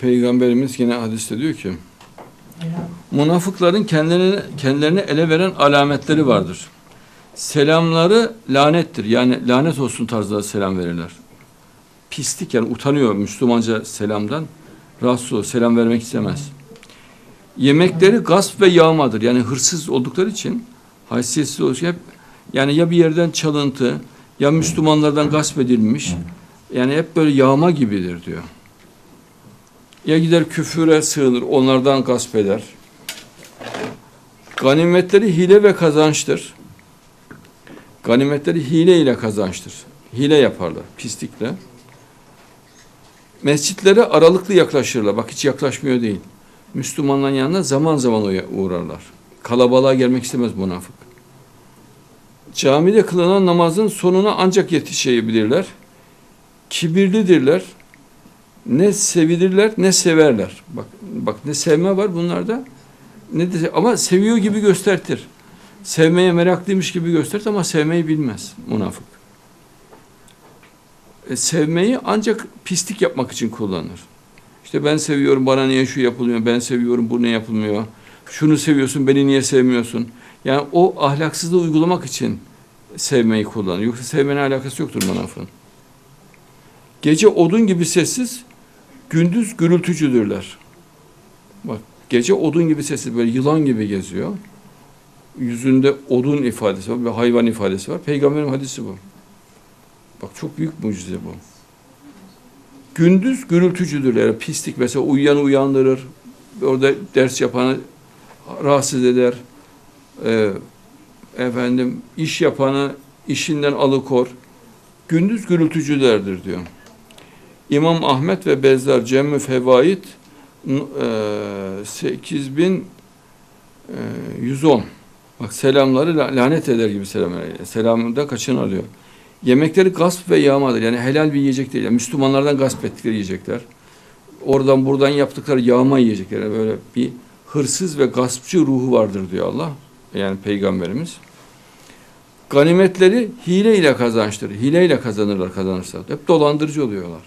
Peygamberimiz yine hadiste diyor ki münafıkların kendilerine, kendilerine ele veren alametleri vardır. Selamları lanettir. Yani lanet olsun tarzda selam verirler. Pislik yani utanıyor Müslümanca selamdan. Rahatsız olur. Selam vermek istemez. Yemekleri gasp ve yağmadır. Yani hırsız oldukları için haysiyetsiz için hep yani ya bir yerden çalıntı ya Müslümanlardan gasp edilmiş. Yani hep böyle yağma gibidir diyor. Ya gider küfüre sığınır, onlardan gasp eder. Ganimetleri hile ve kazançtır. Ganimetleri hile ile kazançtır. Hile yaparlar, pislikle. Mescitlere aralıklı yaklaşırlar. Bak hiç yaklaşmıyor değil. Müslümanların yanına zaman zaman uğrarlar. Kalabalığa gelmek istemez münafık. Camide kılınan namazın sonuna ancak yetişebilirler. Kibirlidirler. Ne sevilirler ne severler. Bak bak ne sevme var bunlarda. Ne de ama seviyor gibi göstertir. Sevmeye meraklıymış gibi gösterir ama sevmeyi bilmez münafık. E, sevmeyi ancak pislik yapmak için kullanır. İşte ben seviyorum bana niye şu yapılmıyor, ben seviyorum bu ne yapılmıyor. Şunu seviyorsun beni niye sevmiyorsun. Yani o ahlaksızlığı uygulamak için sevmeyi kullanır. Yoksa sevmenin alakası yoktur münafığın. Gece odun gibi sessiz, gündüz gürültücüdürler. Bak gece odun gibi sessiz böyle yılan gibi geziyor. Yüzünde odun ifadesi var ve hayvan ifadesi var. Peygamberin hadisi bu. Bak çok büyük mucize bu. Gündüz gürültücüdürler. Pislik mesela uyuyanı uyandırır. Orada ders yapanı rahatsız eder. Ee, efendim iş yapanı işinden alıkor. Gündüz gürültücülerdir diyor. İmam Ahmet ve Bezzar Cemme Fevaid n- e, 8110 Bak selamları la- lanet eder gibi selam. Selamında kaçın diyor. Yemekleri gasp ve yağmadır. Yani helal bir yiyecek değil. Yani Müslümanlardan gasp ettikleri yiyecekler. Oradan buradan yaptıkları yağma yiyecekler. Yani böyle bir hırsız ve gaspçı ruhu vardır diyor Allah. Yani Peygamberimiz. Ganimetleri hile ile kazançtır. Hile ile kazanırlar kazanırsa. Hep dolandırıcı oluyorlar.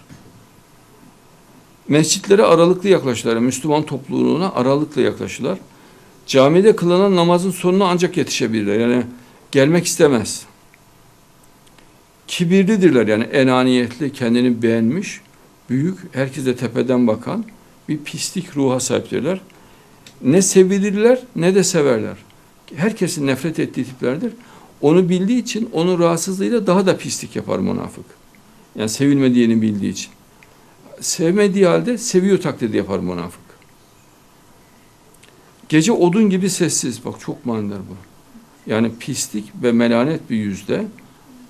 Mescitlere aralıklı yaklaşırlar. Müslüman topluluğuna aralıklı yaklaşırlar. Camide kılınan namazın sonuna ancak yetişebilirler. Yani gelmek istemez. Kibirlidirler yani enaniyetli, kendini beğenmiş, büyük, herkese tepeden bakan bir pislik ruha sahiptirler. Ne sevilirler ne de severler. Herkesin nefret ettiği tiplerdir. Onu bildiği için onun rahatsızlığıyla daha da pislik yapar münafık. Yani sevilmediğini bildiği için. Sevmediği halde seviyor taklidi yapar münafık. Gece odun gibi sessiz. Bak çok manidar bu. Yani pislik ve melanet bir yüzde.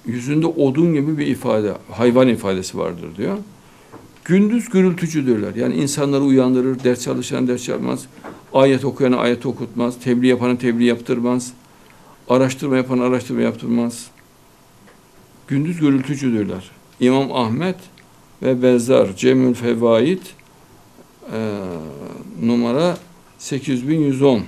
Yüzünde odun gibi bir ifade, hayvan ifadesi vardır diyor. Gündüz gürültücüdürler. Yani insanları uyandırır, ders çalışan ders yapmaz. Ayet okuyana ayet okutmaz. Tebliğ yapanı tebliğ yaptırmaz. Araştırma yapan araştırma yaptırmaz. Gündüz gürültücüdürler. İmam Ahmet ve benzer Cemül Fevaid e, numara 8110.